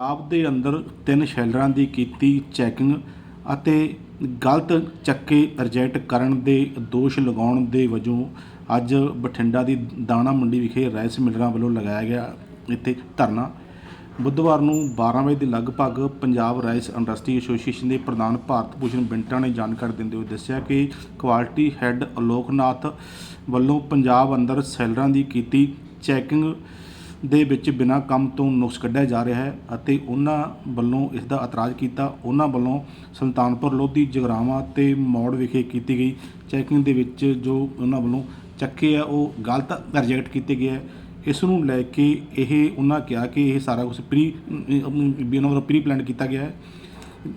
ਆਪ ਦੇ ਅੰਦਰ ਤਿੰਨ ਸ਼ੈਲਰਾਂ ਦੀ ਕੀਤੀ ਚੈਕਿੰਗ ਅਤੇ ਗਲਤ ਚੱਕੇ ਰਿਜੈਕਟ ਕਰਨ ਦੇ ਦੋਸ਼ ਲਗਾਉਣ ਦੇ ਵਜੋਂ ਅੱਜ ਬਠਿੰਡਾ ਦੀ ਦਾਣਾ ਮੰਡੀ ਵਿਖੇ ਰਾਈਸ ਮਿਲਰਾਂ ਵੱਲੋਂ ਲਗਾਇਆ ਗਿਆ ਇੱਥੇ ਧਰਨਾ। ਬੁੱਧਵਾਰ ਨੂੰ 12 ਵਜੇ ਦੇ ਲਗਭਗ ਪੰਜਾਬ ਰਾਈਸ ਇੰਡਸਟਰੀ ਐਸੋਸੀਏਸ਼ਨ ਦੇ ਪ੍ਰਧਾਨ ਭਾਰਤ ਭੂਸ਼ਣ ਬਿੰਟਾ ਨੇ ਜਾਣਕਾਰੀ ਦਿੰਦੇ ਹੋਏ ਦੱਸਿਆ ਕਿ ਕੁਆਲਿਟੀ ਹੈੱਡ ਅਲੋਕਨਾਥ ਵੱਲੋਂ ਪੰਜਾਬ ਅੰਦਰ ਸੈਲਰਾਂ ਦੀ ਕੀਤੀ ਚੈਕਿੰਗ ਦੇ ਵਿੱਚ ਬਿਨਾਂ ਕੰਮ ਤੋਂ ਨੁਕਸ ਕੱਢਿਆ ਜਾ ਰਿਹਾ ਹੈ ਅਤੇ ਉਹਨਾਂ ਵੱਲੋਂ ਇਸ ਦਾ ਇਤਰਾਜ਼ ਕੀਤਾ। ਉਹਨਾਂ ਵੱਲੋਂ ਸੁਲਤਾਨਪੁਰ ਲੋਧੀ, ਜਗਰਾਵਾਂ ਤੇ ਮੌੜ ਵਿਖੇ ਕੀਤੀ ਗਈ ਚੈਕਿੰਗ ਦੇ ਵਿੱਚ ਜੋ ਉਹਨਾਂ ਵੱਲੋਂ ਚੱਕੇ ਆ, ਉਹ ਗਲਤ ਰਿਜੈਕਟ ਕੀਤੇ ਗਏ ਹੈ ਇਸ ਨੂੰ ਲੈ ਕੇ ਇਹ ਉਹਨਾਂ ਕਿਹਾ ਕਿ ਇਹ ਸਾਰਾ ਕੁਝ ਪ੍ਰੀ ਵੀ ਉਹਨਾਂ ਵੱਲੋਂ ਪ੍ਰੀ ਪਲਾਨ ਕੀਤਾ ਗਿਆ ਹੈ।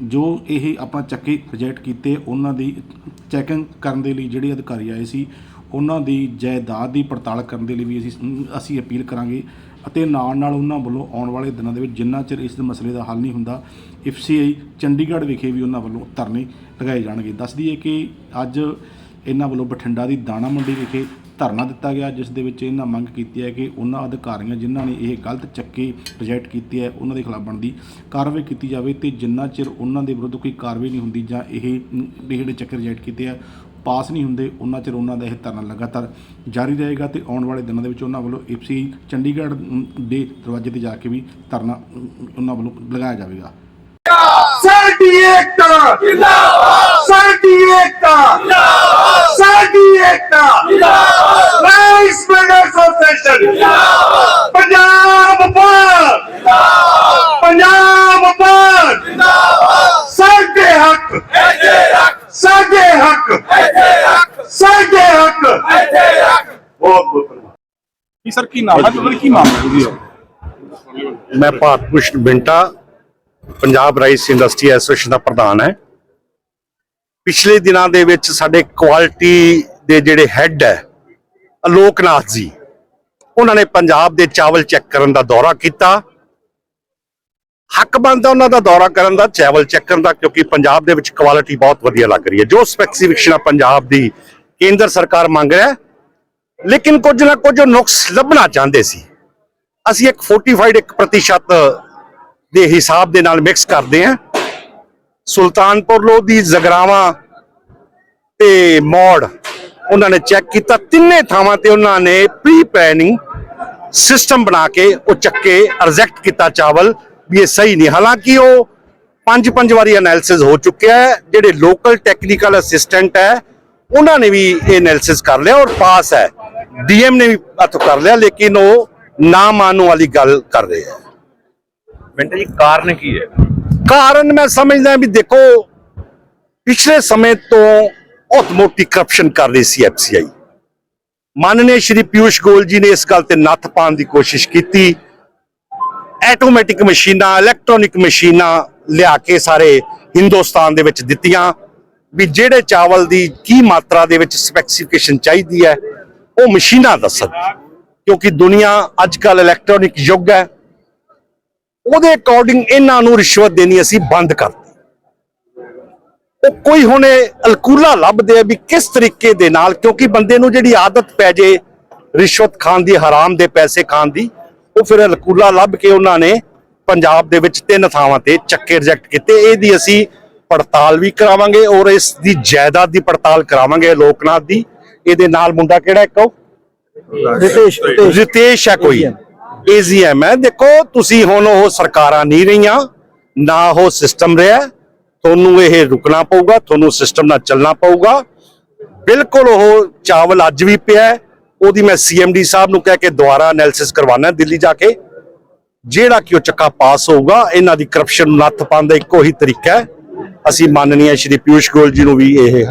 ਜੋ ਇਹ ਆਪਾਂ ਚੱਕੇ ਰਿਜੈਕਟ ਕੀਤੇ, ਉਹਨਾਂ ਦੀ ਚੈਕਿੰਗ ਕਰਨ ਦੇ ਲਈ ਜਿਹੜੇ ਅਧਿਕਾਰੀ ਆਏ ਸੀ, ਉਹਨਾਂ ਦੀ ਜਾਇਦਾਦ ਦੀ ਪੜਤਾਲ ਕਰਨ ਦੇ ਲਈ ਵੀ ਅਸੀਂ ਅਸੀਂ ਅਪੀਲ ਕਰਾਂਗੇ। ਅਤੇ ਨਾਲ ਨਾਲ ਉਹਨਾਂ ਵੱਲੋਂ ਆਉਣ ਵਾਲੇ ਦਿਨਾਂ ਦੇ ਵਿੱਚ ਜਿੰਨਾ ਚਿਰ ਇਸ ਮਸਲੇ ਦਾ ਹੱਲ ਨਹੀਂ ਹੁੰਦਾ ਐਫਸੀਆਈ ਚੰਡੀਗੜ੍ਹ ਵਿਖੇ ਵੀ ਉਹਨਾਂ ਵੱਲੋਂ ਧਰਨੇ ਲਗਾਏ ਜਾਣਗੇ। ਦੱਸ ਦਈਏ ਕਿ ਅੱਜ ਇਹਨਾਂ ਵੱਲੋਂ ਬਠਿੰਡਾ ਦੀ ਦਾਣਾ ਮੰਡੀ ਵਿਖੇ ਧਰਨਾ ਦਿੱਤਾ ਗਿਆ, ਜਿਸ ਦੇ ਵਿੱਚ ਇਹਨਾਂ ਮੰਗ ਕੀਤੀ ਹੈ ਕਿ ਉਹਨਾਂ ਅਧਿਕਾਰੀਆਂ ਜਿਨ੍ਹਾਂ ਨੇ ਇਹ ਗਲਤ ਚੱਕੇ ਰਿਜੈਕਟ ਕੀਤੇ ਹੈ, ਉਹਨਾਂ ਦੇ ਖਿਲਾਫ ਬਣਦੀ ਕਾਰਵਾਈ ਕੀਤੀ ਜਾਵੇ ਤੇ ਜਿੰਨਾ ਚਿਰ ਉਹਨਾਂ ਦੇ ਵਿਰੁੱਧ ਕੋਈ ਕਾਰਵਾਈ ਨਹੀਂ ਹੁੰਦੀ ਜਾਂ ਇਹ ਇਹ ਜਿਹੜੇ ਚੱਕੇ ਰਿਜੈਕਟ ਕੀਤੇ ਆ ਪਾਸ ਨਹੀਂ ਹੁੰਦੇ, ਉਹਨਾਂ ਚਿਰ ਉਹਨਾਂ ਦਾ ਇਹ ਧਰਨਾ ਲਗਾਤਾਰ ਜਾਰੀ ਰਹੇਗਾ ਤੇ ਆਉਣ ਵਾਲੇ ਦਿਨਾਂ ਦੇ ਵਿੱਚ ਉਹਨਾਂ ਵੱਲੋਂ ਐਫਸੀ ਚੰਡੀਗੜ੍ਹ ਦੇ ਦਰਵਾਜ਼ੇ ਤੇ ਜਾ ਕੇ ਵੀ ਧਰਨਾ ਉਹਨਾਂ ਵੱਲੋਂ ਲਗਾਇਆ ਜਾਵੇਗਾ। ਸਾਡੀ ਜਿੰਦਾਬਾਦ ਸਾਡੀ ਏਕਤਾ ਜਿੰਦਾਬਾਦ ਸਾਡੀ ਏਕਤਾ ਜਿੰਦਾਬਾਦ ਰਾਈਸ ਮਿਲਰਸ ਐਸੋਸੀਏਸ਼ਨ ਜਿੰਦਾਬਾਦ ਪੰਜਾਬ ਬੰਦ ਜਿੰਦਾਬਾਦ ਪੰਜਾਬ ਬੰਦ ਜਿੰਦਾਬਾਦ ਸਾਡੇ ਹੱਕ ਇੱਥੇ ਰੱਖ ਸਾਡੇ ਹੱਕ ਇੱਥੇ ਰੱਖ ਸਾਡੇ ਹੱਕ ਇੱਥੇ ਰੱਖ ਬਹੁਤ ਬਹੁਤ ਧੰਨਵਾਦ ਕੀ ਸਰ ਕੀ ਨਾਮ ਹੈ? ਤੁਹਾਡਾ ਕੀ ਮਾਮਲਾ ਹੈ? ਜੀ ਮੈਂ Bharat Bhushan Binta Punjab rice industry association ਦਾ ਪ੍ਰਧਾਨ ਹੈ। ਪਿਛਲੇ ਦਿਨਾਂ ਦੇ ਵਿੱਚ ਸਾਡੇ ਕੁਆਲਿਟੀ ਦੇ ਜਿਹੜੇ ਹੈੱਡ ਹੈ ਅਲੋਕਨਾਥ ਜੀ ਉਹਨਾਂ ਨੇ ਪੰਜਾਬ ਦੇ ਚਾਵਲ ਚੈੱਕ ਕਰਨ ਦਾ ਦੌਰਾ ਕੀਤਾ। ਹੱਕ ਬਣਦਾ ਉਹਨਾਂ ਦਾ ਦੌਰਾ ਕਰਨ ਦਾ ਚਾਵਲ ਚੈੱਕ ਕਰਨ ਦਾ ਕਿਉਂਕਿ ਪੰਜਾਬ ਦੇ ਵਿੱਚ ਕੁਆਲਿਟੀ ਬਹੁਤ ਵਧੀਆ ਲੱਗ ਰਹੀ ਹੈ। ਜੋ ਸਪੈਸੀਫਿਕੇਸ਼ਨ ਪੰਜਾਬ ਦੀ ਕੇਂਦਰ ਸਰਕਾਰ ਮੰਗ ਰਿਹਾ ਹੈ, ਲੇਕਿਨ ਕੁਝ ਨਾ ਕੁਝ ਨੁਕਸ ਲੱਭਣਾ ਚਾਹੁੰਦੇ ਸੀ। ਅਸੀਂ ਇੱਕ ਫੋਰਟੀਫਾਈਡ ਇੱਕ ਪ੍ਰਤੀਸ਼ਤ ਦੇ ਹਿਸਾਬ ਦੇ ਨਾਲ ਮਿਕਸ ਕਰਦੇ ਹਾਂ। ਸੁਲਤਾਨਪੁਰ ਲੋਧੀ, ਜਗਰਾਵਾਂ ਤੇ ਮੋੜ, ਉਹਨਾਂ ਨੇ ਚੈੱਕ ਕੀਤਾ। ਤਿੰਨੇ ਥਾਵਾਂ ਤੇ ਉਹਨਾਂ ਨੇ ਪ੍ਰੀ ਪਲੈਨਿੰਗ ਸਿਸਟਮ ਬਣਾ ਕੇ ਉਹ ਚੱਕੇ ਰਿਜੈਕਟ ਕੀਤਾ ਚਾਵਲ, ਵੀ ਇਹ ਸਹੀ ਨਹੀਂ। ਹਾਲਾਂਕਿ ਉਹ ਪੰਜ ਪੰਜ ਵਾਰੀ ਐਨਾਲਿਸਿਸ ਹੋ ਚੁੱਕਿਆ ਹੈ। ਜਿਹੜੇ ਲੋਕਲ ਟੈਕਨੀਕਲ ਅਸਿਸਟੈਂਟ ਹੈ, ਉਹਨਾਂ ਨੇ ਵੀ ਇਹ ਐਨਾਲਿਸਿਸ ਕਰ ਲਿਆ ਔਰ ਪਾਸ ਹੈ। ਡੀਐਮ ਨੇ ਵੀ ਹੱਥੋਂ ਕਰ ਲਿਆ ਲੇਕਿਨ ਉਹ ਨਾ ਮਾਨਣ ਵਾਲੀ ਗੱਲ ਕਰ ਰਹੇ ਹੈ ਮਿੰਟ ਜੀ ਕਾਰਨ ਕੀ ਹੈ? ਕਾਰਨ ਮੈਂ ਸਮਝਦਾ ਵੀ ਦੇਖੋ ਪਿਛਲੇ ਸਮੇਂ ਤੋਂ ਬਹੁਤ ਮੋਟੀ ਕਰਪਸ਼ਨ ਕਰ ਰਹੀ ਸੀ ਐਫਸੀਆਈ ਮਾਨनीय ਸ਼੍ਰੀ ਪਿਊਸ਼ ਗੋਇਲ ਜੀ ਨੇ ਇਸ ਗੱਲ ਤੇ ਨੱਥ ਪਾਉਣ ਦੀ ਕੋਸ਼ਿਸ਼ ਕੀਤੀ। ਆਟੋਮੈਟਿਕ ਮਸ਼ੀਨਾਂ ਇਲੈਕਟ੍ਰੋਨਿਕ ਮਸ਼ੀਨਾਂ ਲਿਆ ਕੇ ਸਾਰੇ ਹਿੰਦੁਸਤਾਨ ਦੇ ਵਿੱਚ ਦਿੱਤੀਆਂ। ਵੀ ਜਿਹੜੇ ਚਾਵਲ ਦੀ ਕੀ ਮਾਤਰਾ ਦੇ ਵਿੱਚ ਸਪੈਸੀਫਿਕੇਸ਼ਨ ਚਾਹੀਦੀ ਹੈ ਉਹ ਮਸ਼ੀਨਾਂ ਦੱਸਣ, ਕਿਉਂਕਿ ਦੁਨੀਆ ਅੱਜ ਕੱਲ ਇਲੈਕਟ੍ਰੋਨਿਕ ਯੁੱਗ ਹੈ। ਉਹਦੇ ਅਕੋਰਡਿੰਗ ਇਹਨਾਂ ਨੂੰ ਰਿਸ਼ਵਤ ਦੇਣੀ ਅਸੀਂ ਬੰਦ ਕਰਤੀ ਉਹ ਕੋਈ ਹੁਣ ਅਲਕੂਲਾ ਲੱਭਦੇ ਆ ਵੀ ਕਿਸ ਤਰੀਕੇ ਦੇ ਨਾਲ, ਕਿਉਂਕਿ ਬੰਦੇ ਨੂੰ ਜਿਹੜੀ ਆਦਤ ਪੈ ਜੇ ਰਿਸ਼ਵਤ ਖਾਣ ਦੀ, ਹਰਾਮ ਦੇ ਪੈਸੇ ਖਾਣ ਦੀ, ਉਹ ਫਿਰ ਅਲਕੂਲਾ ਲੱਭ ਕੇ ਉਹਨਾਂ ਨੇ ਪੰਜਾਬ ਦੇ ਵਿੱਚ ਤਿੰਨ ਥਾਵਾਂ ਤੇ ਚੱਕੇ ਰਿਜੈਕਟ ਕੀਤੇ। ਇਹਦੀ ਅਸੀਂ ਪੜਤਾਲ ਵੀ ਕਰਾਵਾਂਗੇ ਔਰ ਇਸ ਦੀ ਜਾਇਦਾਦ ਦੀ ਪੜਤਾਲ ਕਰਾਵਾਂਗੇ ਲੋਕਨਾਥ ਦੀ। ਇਹਦੇ ਨਾਲ ਮੁੰਡਾ ਕਿਹੜਾ ਇੱਕ ਉਹ? ਰਿਤੇਸ਼ ਰਿਤੇਸ਼। ਹੈ ਕੋਈ। ਏਜੀਐਮ। ਹੈ। ਦੇਖੋ ਤੁਸੀਂ ਹੁਣ ਉਹ ਸਰਕਾਰਾਂ ਨਹੀਂ ਰਹੀਆਂ ਨਾ ਉਹ ਸਿਸਟਮ ਰਿਹਾ ਤੁਹਾਨੂੰ ਇਹ ਰੁਕਣਾ ਪਊਗਾ ਤੁਹਾਨੂੰ ਸਿਸਟਮ ਨਾਲ ਚੱਲਣਾ ਪਊਗਾ। ਬਿਲਕੁਲ ਉਹ ਚਾਵਲ ਅੱਜ ਵੀ ਪਿਆ। ਉਹਦੀ ਮੈਂ ਸੀਐਮਡੀ ਸਾਹਿਬ ਨੂੰ ਕਹਿ ਕੇ ਦੁਬਾਰਾ ਐਨਾਲਿਸਿਸ ਕਰਵਾਉਣਾ ਦਿੱਲੀ ਜਾ ਕੇ। ਜਿਹੜਾ ਕਿ ਉਹ ਚੱਕਾ ਪਾਸ ਹੋਊਗਾ ਇਹਨਾਂ ਦੀ ਕਰਪਸ਼ਨ ਨੂੰ ਨੱਥ ਪਾਉਣ ਦਾ ਇੱਕੋ ਹੀ ਤਰੀਕਾ ਹੈ। ਅਸੀਂ ਮੰਨਣੀ ਹੈ ਸ਼੍ਰੀ ਪਿਊਸ਼ ਗੋਇਲ ਜੀ ਨੂੰ ਵੀ ਇਹ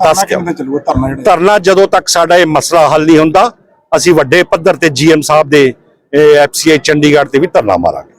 ਦੱਸ ਕੇ ਕਿਵੇਂ ਚੱਲੂਗਾ ਧਰਨਾ ਜਿਹੜਾ? ਧਰਨਾ ਜਦੋਂ ਤੱਕ ਸਾਡਾ ਇਹ ਮਸਲਾ ਹੱਲ ਨਹੀਂ ਹੁੰਦਾ ਅਸੀਂ ਵੱਡੇ ਪੱਧਰ ਤੇ ਜੀਐਮ ਸਾਹਿਬ ਦੇ ਐਫਸੀਆਈ ਚੰਡੀਗੜ੍ਹ ਤੇ ਵੀ ਧਰਨਾ ਮਾਰਾਂਗੇ।